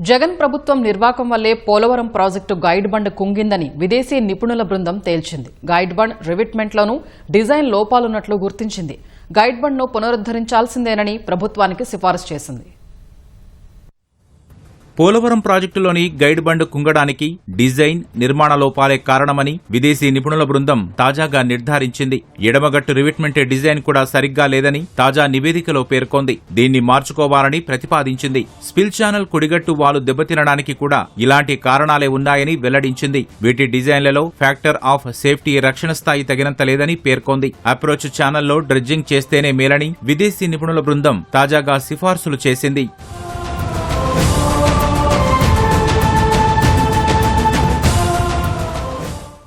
జగన్ ప్రభుత్వం నిర్వాకం వల్లే పోలవరం ప్రాజెక్టు గైడ్ బండ్ కుంగిందని విదేశీ నిపుణుల బృందం తేల్చింది. గైడ్ బండ్ రివిట్మెంట్లోనూ డిజైన్ లోపాలున్నట్లు గుర్తించింది. గైడ్ బండ్ను పునరుద్ధరించాల్సిందేనని ప్రభుత్వానికి సిఫారసు చేసింది. పోలవరం ప్రాజెక్టులోని గైడ్ బండ్ కుంగడానికి డిజైన్ నిర్మాణ లోపాలే కారణమని విదేశీ నిపుణుల బృందం తాజాగా నిర్ధారించింది. ఎడమగట్టు రివిట్మెంట్ డిజైన్ కూడా సరిగ్గా లేదని తాజా నివేదికలో పేర్కొంది. దీన్ని మార్చుకోవాలని ప్రతిపాదించింది. స్పిల్ ఛానల్ కుడిగట్టు వాలు దెబ్బతినడానికి కూడా ఇలాంటి కారణాలే ఉన్నాయని వెల్లడించింది. వీటి డిజైన్లలో ఫ్యాక్టర్ ఆఫ్ సేఫ్టీ రక్షణ స్థాయి తగినంత లేదని పేర్కొంది. అప్రోచ్ ఛానల్లో డ్రెడ్జింగ్ చేస్తేనే మేలని విదేశీ నిపుణుల బృందం తాజాగా సిఫార్సులు చేసింది.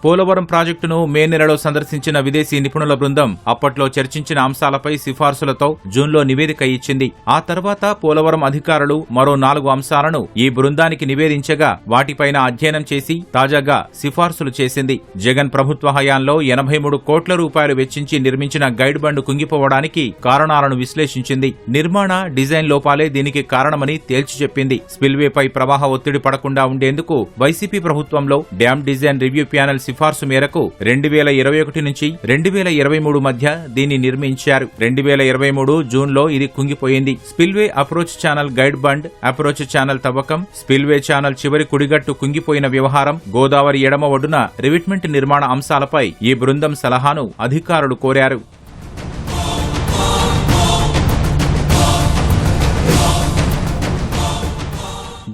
పోలవరం ప్రాజెక్టును మే నెలలో సందర్శించిన విదేశీ నిపుణుల బృందం అప్పట్లో చర్చించిన అంశాలపై సిఫార్సులతో జూన్లో నివేదిక ఇచ్చింది. ఆ తర్వాత పోలవరం అధికారులు మరో నాలుగు అంశాలను ఈ బృందానికి నివేదించగా వాటిపైన అధ్యయనం చేసి తాజాగా సిఫార్సులు చేసింది. జగన్ ప్రభుత్వ హయాంలో ఎనభై మూడు కోట్ల రూపాయలు వెచ్చించి నిర్మించిన గైడ్ బండ్ కుంగిపోవడానికి కారణాలను విశ్లేషించింది. నిర్మాణ డిజైన్ లోపాలే దీనికి కారణమని తేల్చి చెప్పింది. స్పిల్వేపై ప్రవాహ ఒత్తిడి పడకుండా ఉండేందుకు వైసీపీ ప్రభుత్వంలో డ్యామ్ డిజైన్ రివ్యూ ప్యానెల్ సిఫార్సు సిఫార్సు మేరకు రెండు వేల ఇరవై ఒకటి నుంచి రెండు వేల ఇరవై మూడు మధ్య దీన్ని నిర్మించారు. రెండు వేల ఇరవై మూడు జూన్లో ఇది కుంగిపోయింది. Spillway approach channel guide bund approach channel తవ్వకం spillway channel చివరి కుడిగట్టు కుంగిపోయిన వ్యవహారం గోదావరి ఎడమ ఒడ్డున రివిట్మెంట్ నిర్మాణ అంశాలపై ఈ బృందం సలహాను అధికారులు కోరారు.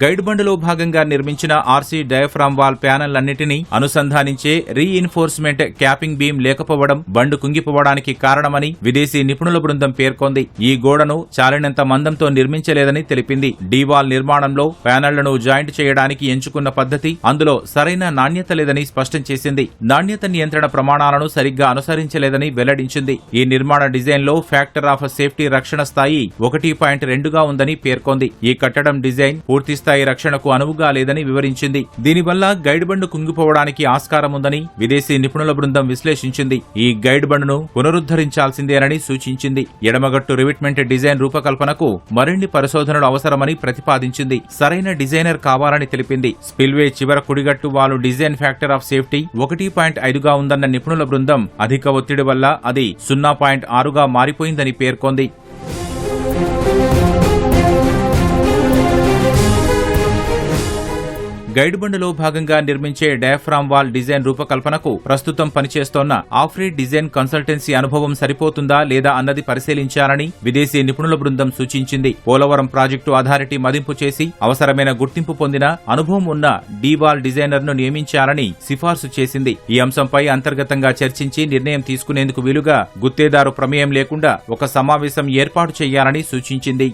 గైడ్ బండ్లో భాగంగా నిర్మించిన ఆర్సీ డయాఫ్రామ్ వాల్ ప్యానెల్లన్నిటినీ అనుసంధానించే రీఇన్ఫోర్స్మెంట్ క్యాపింగ్ బీమ్ లేకపోవడం బండ్ కుంగిపోవడానికి కారణమని విదేశీ నిపుణుల బృందం పేర్కొంది. ఈ గోడను చాలినంత మందంతో నిర్మించలేదని తెలిపింది. డీవాల్ నిర్మాణంలో ప్యానెళ్ళను జాయింట్ చేయడానికి ఎంచుకున్న పద్ధతి అందులో సరైన నాణ్యత లేదని స్పష్టం చేసింది. నాణ్యత నియంత్రణ ప్రమాణాలను సరిగ్గా అనుసరించలేదని వెల్లడించింది. ఈ నిర్మాణ డిజైన్లో ఫ్యాక్టర్ ఆఫ్ సేఫ్టీ రక్షణ స్థాయి ఒకటి పాయింట్ రెండుగా ఉందని పేర్కొంది. ఈ కట్టడం డిజైన్ పూర్తి స్థాయి రక్షణకు అనువుగా లేదని వివరించింది. దీనివల్ల గైడ్ బండ్ కుంగిపోవడానికి ఆస్కారం ఉందని విదేశీ నిపుణుల బృందం విశ్లేషించింది. ఈ గైడ్ బండ్ను పునరుద్ధరించాల్సిందేనని సూచించింది. ఎడమగట్టు రివిట్మెంట్ డిజైన్ రూపకల్పనకు మరిన్ని పరిశోధనలు అవసరమని ప్రతిపాదించింది. సరైన డిజైనర్ కావాలని తెలిపింది. స్పిల్వే చివర కుడిగట్టు వాలు డిజైన్ ఫ్యాక్టర్ ఆఫ్ సేఫ్టీ ఒకటి పాయింట్ ఐదుగా ఉందన్న నిపుణుల బృందం అధిక ఒత్తిడి వల్ల అది సున్నా పాయింట్ ఆరుగా మారిపోయిందని పేర్కొంది. గైడ్ బండ్లో భాగంగా నిర్మించే డయాఫ్రామ్ వాల్ డిజైన్ రూపకల్పనకు ప్రస్తుతం పనిచేస్తోన్న ఆఫ్రీ డిజైన్ కన్సల్టెన్సీ అనుభవం సరిపోతుందా లేదా అన్నది పరిశీలించాలని విదేశీ నిపుణుల బృందం సూచించింది. పోలవరం ప్రాజెక్టు అథారిటీ మదింపు చేసి అవసరమైన గుర్తింపు పొందిన అనుభవం ఉన్న డీవాల్ డిజైనర్ను నియమించాలని సిఫార్సు చేసింది. ఈ అంశంపై అంతర్గతంగా చర్చించి నిర్ణయం తీసుకునేందుకు వీలుగా గుత్తేదారు ప్రమేయం లేకుండా ఒక సమావేశం ఏర్పాటు చేయాలని సూచించింది.